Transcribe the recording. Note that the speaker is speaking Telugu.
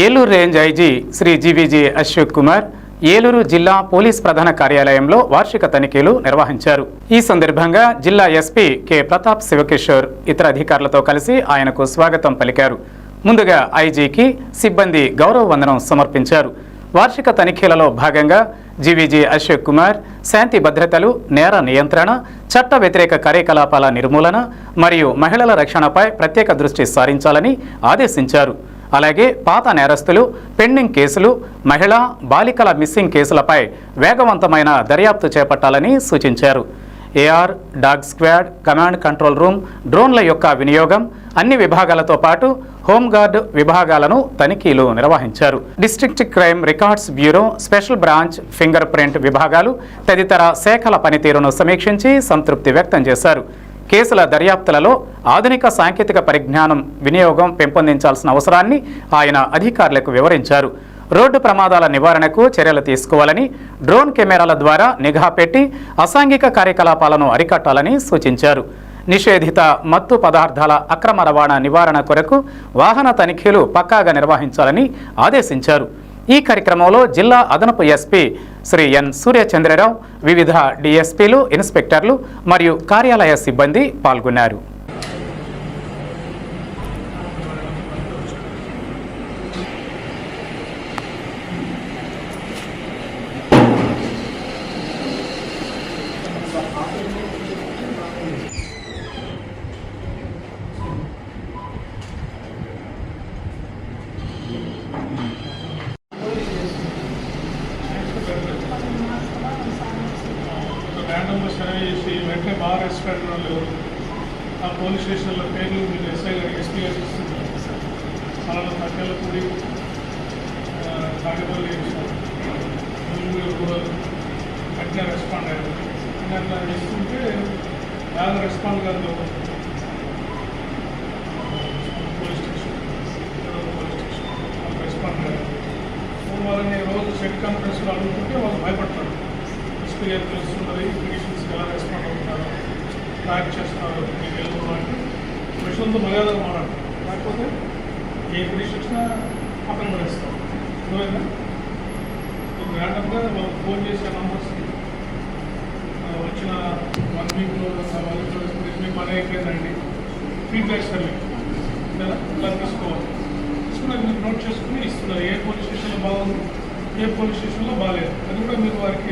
Eluru range IG Shri GVG Ashok Kumar Eluru జిల్లా పోలీస్ ప్రధాన కార్యాలయంలో వార్షిక తనిఖీలు నిర్వహించారు. ఈ సందర్భంగా జిల్లా ఎస్పీ కె ప్రతాప్ శివకిషోర్ ఇతర అధికారులతో కలిసి ఆయనకు స్వాగతం పలికారు. ముందుగా ఐజీకి సిబ్బంది గౌరవ వందనం సమర్పించారు. వార్షిక తనిఖీలలో భాగంగా జీవీజీ అశోక్ కుమార్ శాంతి భద్రతలు నేర నియంత్రణ చట్ట వ్యతిరేక కార్యకలాపాల నిర్మూలన మరియు మహిళల రక్షణపై ప్రత్యేక దృష్టి సారించాలని ఆదేశించారు. అలాగే పాత నేరస్తులు పెండింగ్ కేసులు మహిళా బాలికల మిస్సింగ్ కేసులపై వేగవంతమైన దర్యాప్తు చేపట్టాలని సూచించారు. AR dog squad command control room డ్రోన్ల యొక్క వినియోగం అన్ని విభాగాలతో పాటు హోంగార్డ్ విభాగాలను తనిఖీలు నిర్వహించారు. District crime records bureau special branch fingerprint విభాగాలు తదితర శాఖల పనితీరును సమీక్షించి సంతృప్తి వ్యక్తం చేశారు. కేసుల దర్యాప్తులలో ఆధునిక సాంకేతిక పరిజ్ఞానం వినియోగం పెంపొందించాల్సిన అవసరాన్ని ఆయన అధికారులకు వివరించారు. రోడ్డు ప్రమాదాల నివారణకు చర్యలు తీసుకోవాలని డ్రోన్ కెమెరాల ద్వారా నిఘా పెట్టి అసాంఘిక కార్యకలాపాలను అరికట్టాలని సూచించారు. నిషేధిత మత్తు పదార్థాల అక్రమ రవాణా నివారణ కొరకు వాహన తనిఖీలు పక్కాగా నిర్వహించాలని ఆదేశించారు. ఈ కార్యక్రమంలో జిల్లా అదనపు ఎస్పీ శ్రీ ఎన్ సూర్యచంద్రరావు వివిధ డిఎస్పీలు ఇన్స్పెక్టర్లు మరియు కార్యాలయ సిబ్బంది పాల్గొన్నారు ర్యాండమ్గా సర్వే చేసి వెంటనే బాగా అరెస్ట్ పెట్టిన వాళ్ళు ఆ పోలీస్ స్టేషన్లో పేర్లు మీరు ఎస్ఐ గారు ఎస్పీ గారు ఇస్తున్నారు అలాగే తగ్గలపూడి తాగపల్లి వెంటనే రెస్పాండ్ అయ్యారు. ఇంకా అట్లా ఇస్తుంటే బాగా రెస్పాండ్ కాదు police station. Police station. Respond అయ్యారు. వాళ్ళని రోజు సెట్ కాన్ఫరెన్స్లో అడుగుతుంటే వాళ్ళు భయపడతారు. ఎస్పీ గారు తెలుస్తుంటుంది పిటిషన్స్ ఎలా రెస్పాండ్ అవుతున్నారు ట్రాక్ చేస్తున్నారు మీకు వెళ్తున్నారు విషయంతో మర్యాదగా మాట్లాడతారు లేకపోతే ఏ పిటిషన్ వచ్చినా పక్కన పడేస్తాం అర్థమైందా మీకు ర్యాండమ్గా వాళ్ళు ఫోన్ చేసే నంబర్స్కి వచ్చిన వన్ వీక్లో మీ పని అయిపోయిందండి ఫీడ్బ్యాక్ సర్వే. ఇలా తీసుకోవాలి తీసుకుని మీరు నోట్ చేసుకుని ఇస్తున్నారు ఏ పోలీస్ స్టేషన్లో బాగుంది ఏ పోలీస్ స్టేషన్లో బాగాలేదు అది కూడా మీరు వారికి